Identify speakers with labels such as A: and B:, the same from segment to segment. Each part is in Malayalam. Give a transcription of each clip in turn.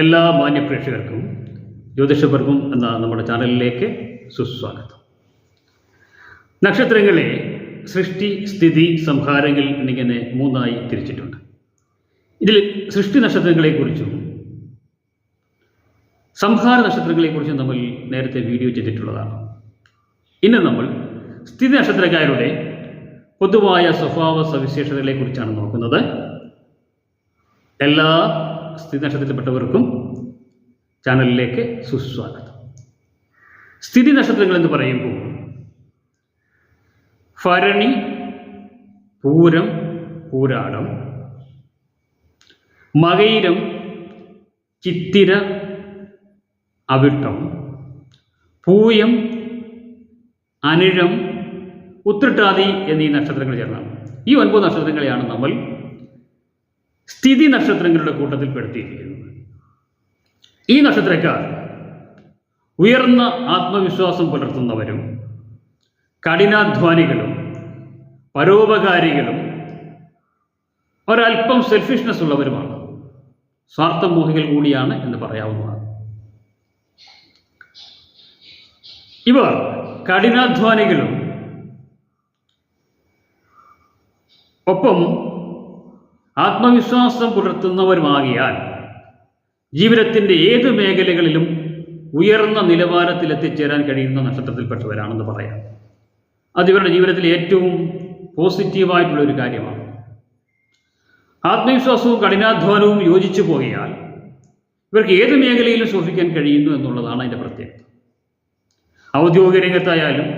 A: എല്ലാ മാന്യ പ്രേക്ഷകർക്കും ജ്യോതിഷപർവം എന്ന നമ്മുടെ ചാനലിലേക്ക് സുസ്വാഗതം. നക്ഷത്രങ്ങളെ സൃഷ്ടി സ്ഥിതി സംഹാരങ്ങൾ എന്നിങ്ങനെ മൂന്നായി തിരിച്ചിട്ടുണ്ട്. ഇതിൽ സൃഷ്ടി നക്ഷത്രങ്ങളെക്കുറിച്ചും സംഹാര നക്ഷത്രങ്ങളെക്കുറിച്ചും നമ്മൾ നേരത്തെ വീഡിയോ ചെയ്തിട്ടുള്ളതാണ്. ഇന്ന് നമ്മൾ സ്ഥിതി നക്ഷത്രക്കാരുടെ പൊതുവായ സ്വഭാവ സവിശേഷതകളെക്കുറിച്ചാണ് നോക്കുന്നത്. എല്ലാ സ്ഥിതി നക്ഷത്രത്തിൽപ്പെട്ടവർക്കും ചാനലിലേക്ക് സുസ്വാഗതം. സ്ഥിതി നക്ഷത്രങ്ങൾ എന്ന് പറയുമ്പോൾ ഭരണി പൂരം പൂരാടം മകയിരം ചിത്തിര അവിട്ടം പൂയം അനിഴം ഉത്രട്ടാതി എന്നീ നക്ഷത്രങ്ങൾ ചേർന്നാണ്. ഈ ഒൻപത് നക്ഷത്രങ്ങളെയാണ് നമ്മൾ സ്ഥിതി നക്ഷത്രങ്ങളുടെ കൂട്ടത്തിൽ പെടുത്തിയിരിക്കുന്നത് ഈ നക്ഷത്രക്കാർ ഉയർന്ന ആത്മവിശ്വാസം പുലർത്തുന്നവരും കഠിനാധ്വാനികളും പരോപകാരികളും ഒരല്പം സെൽഫിഷ്നെസ് ഉള്ളവരുമാണ്. സ്വാർത്ഥമോഹികൾ കൂടിയാണ് എന്ന് പറയാവുന്നതാണ്. ഇവർ കഠിനാധ്വാനികളും ഒപ്പം ആത്മവിശ്വാസം പുലർത്തുന്നവരുമാകിയാൽ ജീവിതത്തിന്റെ ഏത് മേഖലകളിലും ഉയർന്ന നിലവാരത്തിൽ എത്തിച്ചേരാൻ കഴിയുന്ന നക്ഷത്രത്തിൽപ്പെട്ടവരാണെന്ന് പറയാം. അത് ഇവരുടെ ജീവിതത്തിൽ ഏറ്റവും പോസിറ്റീവായിട്ടുള്ള ഒരു കാര്യമാണ്. ആത്മവിശ്വാസവും കഠിനാധ്വാനവും യോജിച്ചു പോയാൽ ഇവർക്ക് ഏത് മേഖലയിലും ശോഭിക്കാൻ കഴിയുന്നു എന്നുള്ളതാണ് അതിന്റെ പ്രത്യേകത. ഔദ്യോഗിക രംഗത്തായാലും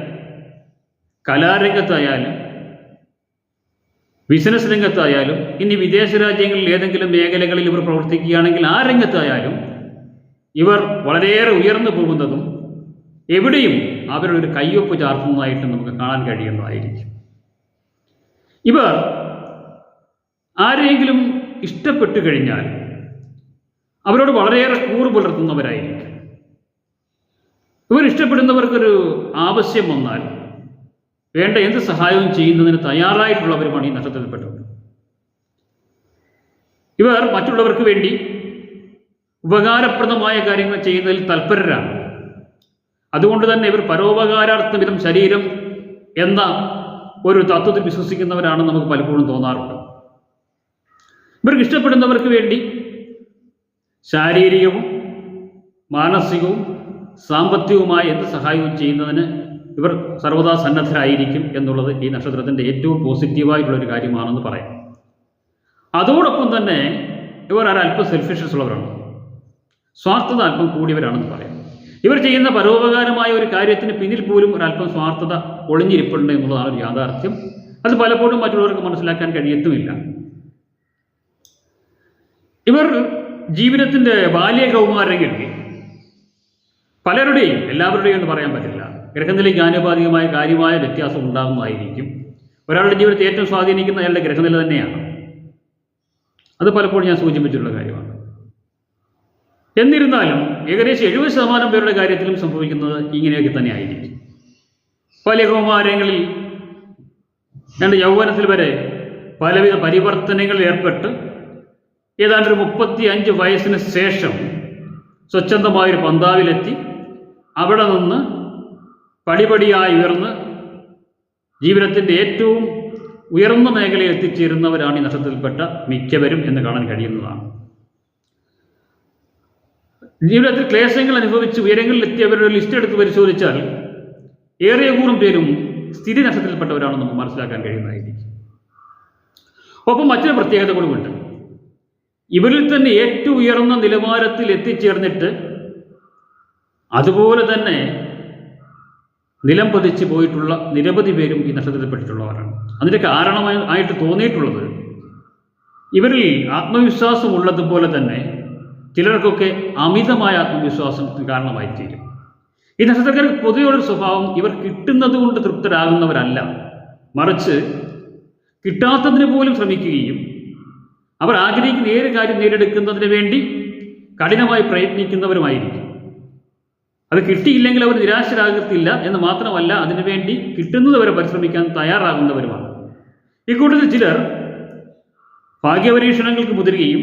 A: കലാരംഗത്തായാലും ബിസിനസ് രംഗത്തായാലും ഇനി വിദേശ രാജ്യങ്ങളിൽ ഏതെങ്കിലും മേഖലകളിൽ ഇവർ പ്രവർത്തിക്കുകയാണെങ്കിൽ ആ രംഗത്തായാലും ഇവർ വളരെയേറെ ഉയർന്നു പോകുന്നതും എവിടെയും അവരുടെ ഒരു കയ്യൊപ്പ് ചാർത്തുന്നതായിട്ട് നമുക്ക് കാണാൻ കഴിയുന്നതായിരിക്കും. ഇവർ ആരെങ്കിലും ഇഷ്ടപ്പെട്ടു കഴിഞ്ഞാൽ അവരോട് വളരെയേറെ കൂറ് പുലർത്തുന്നവരായിരിക്കും. ഇവർ ഇഷ്ടപ്പെടുന്നവർക്കൊരു ആവശ്യം വന്നാൽ വേണ്ട എന്ത് സഹായവും ചെയ്യുന്നതിന് തയ്യാറായിട്ടുള്ളവരുമാണ് ഈ നക്ഷത്രത്തിൽപ്പെട്ടവർ ഇവർ മറ്റുള്ളവർക്ക് വേണ്ടി ഉപകാരപ്രദമായ കാര്യങ്ങൾ ചെയ്യുന്നതിൽ തൽപരരാണ്. അതുകൊണ്ട് തന്നെ ഇവർ പരോപകാരാർത്ഥം ശരീരം എന്ന ഒരു തത്വത്തിൽ വിശ്വസിക്കുന്നവരാണ് നമുക്ക് പലപ്പോഴും തോന്നാറുണ്ട്. ഇവർക്ക് ഇഷ്ടപ്പെടുന്നവർക്ക് വേണ്ടി ശാരീരികവും മാനസികവും സാമ്പത്തികവുമായ എന്ത് സഹായവും ചെയ്യുന്നതിന് ഇവർ സർവദാ സന്നദ്ധരായിരിക്കും എന്നുള്ളത് ഈ നക്ഷത്രത്തിന്റെ ഏറ്റവും പോസിറ്റീവായിട്ടുള്ള ഒരു കാര്യമാണെന്ന് പറയാം. അതോടൊപ്പം തന്നെ ഇവർ ഒരല്പം സെൽഫിഷസ് ഉള്ളവരാണ്. സ്വാർത്ഥത അല്പം കൂടിയവരാണെന്ന് പറയാം. ഇവർ ചെയ്യുന്ന പരോപകാരമായ ഒരു കാര്യത്തിന് പിന്നിൽ പോലും ഒരല്പം സ്വാർത്ഥത ഒളിഞ്ഞിരിപ്പുണ്ട് എന്നുള്ളതാണ് ഒരു യാഥാർത്ഥ്യം. അത് പലപ്പോഴും മറ്റുള്ളവർക്ക് മനസ്സിലാക്കാൻ കഴിയത്തുമില്ല. ഇവർ ജീവിതത്തിന്റെ ബാല്യ കൗമാരങ്ങളിൽ പലരുടെയും എല്ലാവരുടെയും എന്ന് പറയാൻ പറ്റില്ല. ഗ്രഹനിലയ്ക്ക് ആനുപാതികമായ കാര്യമായ വ്യത്യാസം ഉണ്ടാകുന്നതായിരിക്കും. ഒരാളുടെ ജീവിതത്തെ ഏറ്റവും സ്വാധീനിക്കുന്ന അയാളുടെ ഗ്രഹനില തന്നെയാണ്. അത് പലപ്പോഴും ഞാൻ സൂചിപ്പിച്ചിട്ടുള്ള കാര്യമാണ്. എന്നിരുന്നാലും ഏകദേശം എഴുപത് ശതമാനം പേരുടെ കാര്യത്തിലും സംഭവിക്കുന്നത് ഇങ്ങനെയൊക്കെ തന്നെ ആയിരിക്കും പല കൗമാരങ്ങളിൽ രണ്ട് യൗവനത്തിൽ വരെ പലവിധ പരിവർത്തനങ്ങളിൽ ഏർപ്പെട്ട് ഏതാണ്ട് ഒരു മുപ്പത്തി അഞ്ച് വയസ്സിന് ശേഷം സ്വച്ഛന്തമായൊരു പന്താവിലെത്തി. അവിടെ നിന്ന് പടിപടിയായി ഉയർന്ന് ജീവിതത്തിന്റെ ഏറ്റവും ഉയർന്ന മേഖലയിൽ എത്തിച്ചേരുന്നവരാണ് ഈ നക്ഷത്രത്തിൽപ്പെട്ട മിക്കവരും എന്ന് കാണാൻ കഴിയുന്നതാണ്. ജീവിതത്തിൽ ക്ലേശങ്ങൾ അനുഭവിച്ച് ഉയരങ്ങളിൽ എത്തിയവരുടെ ലിസ്റ്റ് എടുത്ത് പരിശോധിച്ചാൽ ഏറെ കൂറും പേരും സ്ഥിതി നക്ഷത്രത്തിൽപ്പെട്ടവരാണെന്ന് നമുക്ക് മനസ്സിലാക്കാൻ കഴിയുന്നതായിരിക്കും. ഒപ്പം മറ്റൊരു പ്രത്യേകത കൂടുമുണ്ട് ഇവരിൽ തന്നെ ഏറ്റവും ഉയർന്ന നിലവാരത്തിൽ എത്തിച്ചേർന്നിട്ട് അതുപോലെ തന്നെ നിലം പതിച്ച് പോയിട്ടുള്ള നിരവധി പേരും ഈ നക്ഷത്രത്തിൽപ്പെട്ടിട്ടുള്ളവരാണ് അതിന്റെ കാരണമായി ആയിട്ട് തോന്നിയിട്ടുള്ളത്? ഇവരിൽ ആത്മവിശ്വാസം ഉള്ളതുപോലെ തന്നെ ചിലർക്കൊക്കെ അമിതമായ ആത്മവിശ്വാസത്തിന് കാരണമായി തീരും ഈ നക്ഷത്രക്കാർക്ക് പൊതുവെയുള്ള സ്വഭാവം ഇവർ കിട്ടുന്നത് കൊണ്ട് തൃപ്തരാകുന്നവരല്ല. മറിച്ച് കിട്ടാത്തതിന് പോലും ശ്രമിക്കുകയും അവർ ആഗ്രഹിക്കുന്ന ഏത് കാര്യം നേടിയെടുക്കുന്നതിന് വേണ്ടി കഠിനമായി പ്രയത്നിക്കുന്നവരുമായിരിക്കും. അത് കിട്ടിയില്ലെങ്കിൽ അവർ നിരാശരാകത്തില്ല എന്ന് മാത്രമല്ല അതിനുവേണ്ടി കിട്ടുന്നത് വരെ പരിശ്രമിക്കാൻ തയ്യാറാകുന്നവരുമാണ്. ഇക്കൂട്ടത്തിൽ ചിലർ ഭാഗ്യപരീക്ഷണങ്ങൾക്ക് മുതിരുകയും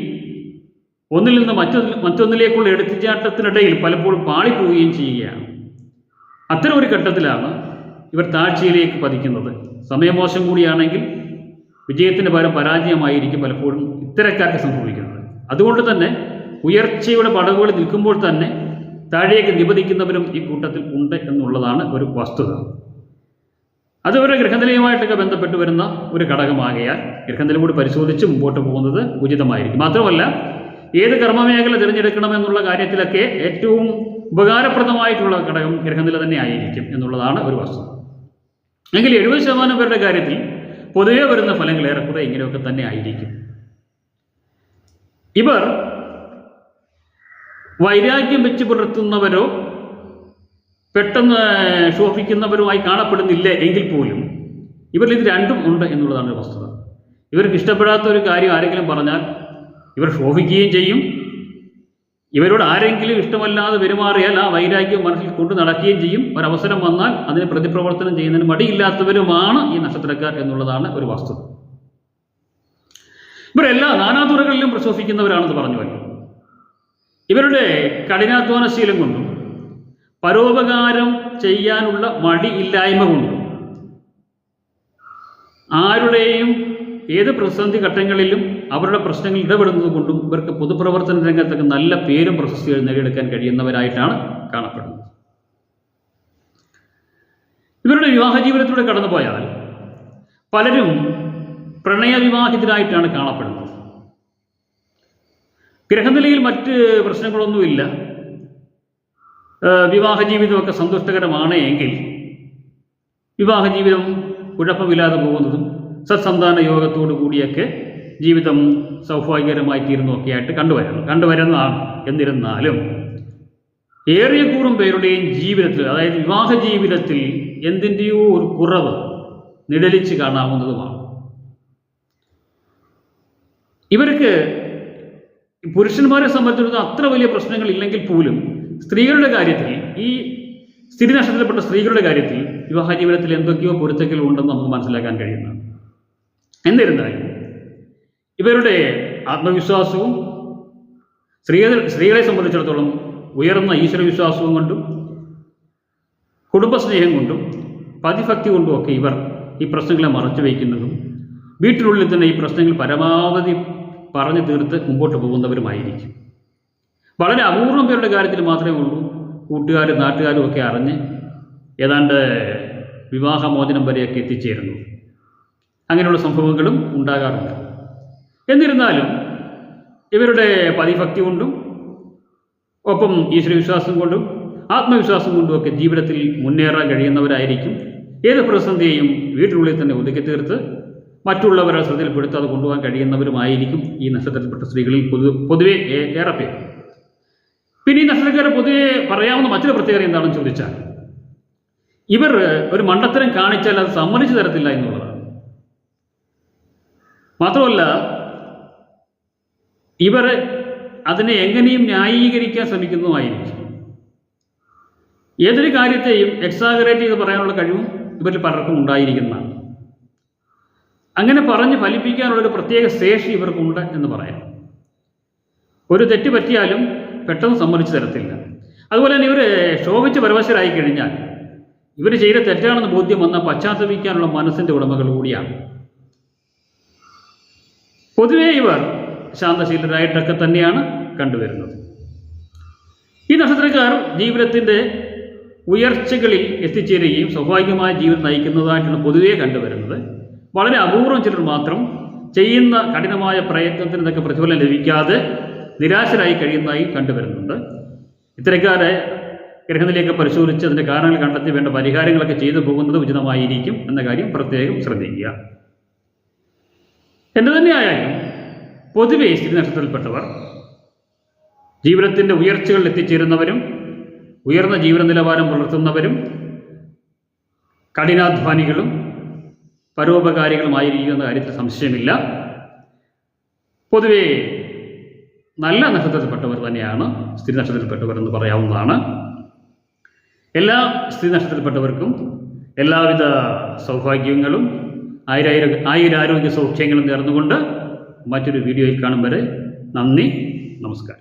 A: ഒന്നിൽ നിന്ന് മറ്റൊന്ന് മറ്റൊന്നിലേക്കുള്ള എടുത്തുചാട്ടത്തിനിടയിൽ പലപ്പോഴും പാളിപ്പോവുകയും ചെയ്യുകയാണ്. അത്തരം ഒരു ഘട്ടത്തിലാണ് ഇവർ താഴ്ചയിലേക്ക് പതിക്കുന്നത്. സമയമോശം കൂടിയാണെങ്കിൽ വിജയത്തിന്റെ പകരം പരാജയമായിരിക്കും പലപ്പോഴും ഇത്തരക്കാർക്ക് സംഭവിക്കുന്നത്. അതുകൊണ്ട് തന്നെ ഉയർച്ചയുടെ പടവുകൾ നിൽക്കുമ്പോൾ തന്നെ താഴേക്ക് നിപതിക്കുന്നവരും ഈ കൂട്ടത്തിൽ ഉണ്ട് എന്നുള്ളതാണ് ഒരു വസ്തുത. അത് ഒരു ഗൃഹനിലയുമായിട്ടൊക്കെ ബന്ധപ്പെട്ട് വരുന്ന ഒരു ഘടകമാകയാൽ ഗൃഹനില കൂടി പരിശോധിച്ച് മുമ്പോട്ട് പോകുന്നത് ഉചിതമായിരിക്കും. മാത്രമല്ല ഏത് കർമ്മമേഖല തിരഞ്ഞെടുക്കണമെന്നുള്ള കാര്യത്തിലൊക്കെ ഏറ്റവും ഉപകാരപ്രദമായിട്ടുള്ള ഘടകം ഗ്രഹനില തന്നെ ആയിരിക്കും എന്നുള്ളതാണ് ഒരു വസ്തുത. എങ്കിൽ എഴുപത് ശതമാനം പേരുടെ കാര്യത്തിൽ പൊതുവെ വരുന്ന ഫലങ്ങൾ ഏറെക്കുറെ ഇങ്ങനെയൊക്കെ തന്നെ ആയിരിക്കും. ഇവർ വൈരാഗ്യം വെച്ച് പുലർത്തുന്നവരോ പെട്ടെന്ന് ശോഭിക്കുന്നവരുമായി കാണപ്പെടുന്നില്ല എങ്കിൽ പോലും ഇവരിൽ ഇത് രണ്ടും ഉണ്ട് എന്നുള്ളതാണ് ഒരു വസ്തുത. ഇവർക്ക് ഇഷ്ടപ്പെടാത്ത ഒരു കാര്യം ആരെങ്കിലും പറഞ്ഞാൽ ഇവർ ശോഭിക്കുകയും ചെയ്യും. ഇവരോട് ആരെങ്കിലും ഇഷ്ടമല്ലാതെ പെരുമാറിയാൽ ആ വൈരാഗ്യം മനസ്സിൽ കൊണ്ടു നടക്കുകയും ചെയ്യും. ഒരവസരം വന്നാൽ അതിന് പ്രതിപ്രവർത്തനം ചെയ്യുന്നതിന് മടിയില്ലാത്തവരുമാണ് ഈ നക്ഷത്രക്കാർ എന്നുള്ളതാണ് ഒരു വസ്തുത. ഇവരെല്ലാ നാനാതുറകളിലും പ്രശോഭിക്കുന്നവരാണെന്ന് പറഞ്ഞുവല്ലോ ഇവരുടെ കഠിനാധ്വാനശീലം കൊണ്ടും പരോപകാരം ചെയ്യാനുള്ള മടി ഇല്ലായ്മ കൊണ്ടും ആരുടെയും ഏത് പ്രതിസന്ധി ഘട്ടങ്ങളിലും അവരുടെ പ്രശ്നങ്ങൾ ഇടപെടുന്നത് കൊണ്ടും ഇവർക്ക് പൊതുപ്രവർത്തന രംഗത്തൊക്കെ നല്ല പേരും പ്രശസ്തിയും നേടിയെടുക്കാൻ കഴിയുന്നവരായിട്ടാണ് കാണപ്പെടുന്നത്. ഇവരുടെ വിവാഹ ജീവിതത്തിലൂടെ കടന്നുപോയാൽ പലരും പ്രണയവിവാഹിതരായിട്ടാണ് കാണപ്പെടുന്നത്. ഗ്രഹനിലയിൽ മറ്റ് പ്രശ്നങ്ങളൊന്നുമില്ല. വിവാഹ ജീവിതമൊക്കെ സന്തുഷ്ടകരമാണ് എങ്കിൽ വിവാഹ ജീവിതം കുഴപ്പമില്ലാതെ പോകുന്നതും സത്സന്താന യോഗത്തോടു കൂടിയൊക്കെ ജീവിതം സൗഭാഗ്യകരമായി തീരുന്നതൊക്കെ ആയിട്ട് കണ്ടുവരണം കണ്ടുവരുന്നതാണ്. എന്നിരുന്നാലും ഏറിയ കൂറും പേരുടെയും ജീവിതത്തിൽ അതായത് വിവാഹ ജീവിതത്തിൽ എന്തിന്റെയോ ഒരു കുറവ് നിഴലിച്ച് കാണാവുന്നതുമാണ്. ഇവർക്ക് പുരുഷന്മാരെ സംബന്ധിച്ചിടത്തോളം അത്ര വലിയ പ്രശ്നങ്ങൾ ഇല്ലെങ്കിൽ പോലും സ്ത്രീകളുടെ കാര്യത്തിൽ ഈ സ്ഥിതി നഷ്ടത്തിൽപ്പെട്ട സ്ത്രീകളുടെ കാര്യത്തിൽ വിവാഹ ജീവിതത്തിൽ എന്തൊക്കെയോ പൊരുത്തങ്ങൾ ഉണ്ടെന്ന് നമുക്ക് മനസ്സിലാക്കാൻ കഴിയുന്നു. എന്നിരുന്നാലും ഇവരുടെ ആത്മവിശ്വാസവും സ്ത്രീകൾ സ്ത്രീകളെ സംബന്ധിച്ചിടത്തോളം ഉയർന്ന ഈശ്വരവിശ്വാസവും കൊണ്ടും കുടുംബസ്നേഹം കൊണ്ടും പതിഭക്തി കൊണ്ടും ഒക്കെ ഇവർ ഈ പ്രശ്നങ്ങളെ മറച്ചു വയ്ക്കുന്നതും വീട്ടിനുള്ളിൽ തന്നെ ഈ പ്രശ്നങ്ങൾ പരമാവധി പറഞ്ഞു തീർത്ത് മുമ്പോട്ട് പോകുന്നവരുമായിരിക്കും. വളരെ അപൂർവം പേരുടെ കാര്യത്തിൽ മാത്രമേ ഉള്ളൂ. കൂട്ടുകാരും നാട്ടുകാരും ഒക്കെ അറിഞ്ഞ് ഏതാണ്ട് വിവാഹമോചനം വരെയൊക്കെ എത്തിച്ചേരുന്നു. അങ്ങനെയുള്ള സംഭവങ്ങളും ഉണ്ടാകാറുണ്ട്. എന്നിരുന്നാലും ഇവരുടെ പതിഭക്തി കൊണ്ടും ഒപ്പം ഈശ്വരവിശ്വാസം കൊണ്ടും ആത്മവിശ്വാസം കൊണ്ടും ഒക്കെ ജീവിതത്തിൽ മുന്നേറാൻ കഴിയുന്നവരായിരിക്കും. ഏത് പ്രതിസന്ധിയെയും വീട്ടിനുള്ളിൽ തന്നെ ഒതുക്കി തീർത്ത് മറ്റുള്ളവരെ ശ്രദ്ധയിൽപ്പെടുത്താതെ കൊണ്ടുപോകാൻ കഴിയുന്നവരുമായിരിക്കും ഈ നക്ഷത്രത്തിൽപ്പെട്ട സ്ത്രീകളിൽ പൊതു പൊതുവെ ഏറെ പേര് പിന്നെ ഈ നക്ഷത്രക്കാരെ പൊതുവെ പറയാവുന്ന മറ്റൊരു പ്രത്യേകത എന്താണെന്ന് ചോദിച്ചാൽ ഇവർ ഒരു മണ്ടത്തരം കാണിച്ചാൽ അത് സമ്മതിച്ചു തരത്തില്ല എന്നുള്ളതാണ്. മാത്രമല്ല ഇവർ അതിനെ എങ്ങനെയും ന്യായീകരിക്കാൻ ശ്രമിക്കുന്നതുമായിരിക്കും. ഏതൊരു കാര്യത്തെയും എക്സാഗറേറ്റ് ചെയ്ത് പറയാനുള്ള കഴിവും ഇവരിൽ പലർക്കും ഉണ്ടായിരിക്കുന്നതാണ്. അങ്ങനെ പറഞ്ഞ് ഫലിപ്പിക്കാനുള്ളൊരു പ്രത്യേക ശേഷി ഇവർക്കുണ്ട് എന്ന് പറയാം. ഒരു തെറ്റ് പറ്റിയാലും പെട്ടെന്ന് സമ്മതിച്ചു തരത്തില്ല. അതുപോലെ തന്നെ ഇവർ ശോഭിച്ച് പരവശരായി കഴിഞ്ഞാൽ ഇവർ ചെയ്ത തെറ്റാണെന്ന് ബോധ്യം വന്നാൽ പശ്ചാത്തപിക്കാനുള്ള മനസ്സിന്റെ ഉടമകൾ കൂടിയാണ്. പൊതുവേ ഇവർ ശാന്തശീലരായിട്ടൊക്കെ തന്നെയാണ് കണ്ടുവരുന്നത്. ഈ നക്ഷത്രക്കാർ ജീവിതത്തിന്റെ ഉയർച്ചകളിൽ എത്തിച്ചേരുകയും സ്വാഭാവികമായ ജീവിതം നയിക്കുന്നതായിട്ടാണ് പൊതുവേ കണ്ടുവരുന്നത് വളരെ അപൂർവം ചിലർ മാത്രം ചെയ്യുന്ന കഠിനമായ പ്രയത്നത്തിന് ഇതൊക്കെ പ്രതിഫലം ലഭിക്കാതെ നിരാശരായി കഴിയുന്നതായി കണ്ടുവരുന്നുണ്ട്. ഇത്തരക്കാരെ ഗ്രഹത്തിലേക്ക് പരിശോധിച്ച് അതിന്റെ കാരണങ്ങൾ കണ്ടെത്തി വേണ്ട പരിഹാരങ്ങളൊക്കെ ചെയ്തു പോകുന്നത് ഉചിതമായിരിക്കും എന്ന കാര്യം പ്രത്യേകം ശ്രദ്ധിക്കുക. എന്തു തന്നെയായാലും പൊതുവെ സ്ഥിതി നക്ഷത്രത്തിൽപ്പെട്ടവർ ജീവിതത്തിന്റെ ഉയർച്ചകളിൽ എത്തിച്ചേരുന്നവരും ഉയർന്ന ജീവിത നിലവാരം പുലർത്തുന്നവരും കഠിനാധ്വാനികളും പരോപകാരികളുമായിരിക്കുന്ന കാര്യത്തിൽ സംശയമില്ല. പൊതുവേ നല്ല നക്ഷത്രത്തിൽപ്പെട്ടവർ തന്നെയാണ് സ്ത്രീ നക്ഷത്രത്തിൽപ്പെട്ടവർ എന്ന് പറയാവുന്നതാണ്. എല്ലാ സ്ത്രീ നക്ഷത്രത്തിൽപ്പെട്ടവർക്കും എല്ലാവിധ സൗഭാഗ്യങ്ങളും ആയിരായിരം ആയിരാരോഗ്യ സൗഖ്യങ്ങളും നേർന്നുകൊണ്ട് മറ്റൊരു വീഡിയോയിൽ കാണും വരെ നന്ദി നമസ്കാരം.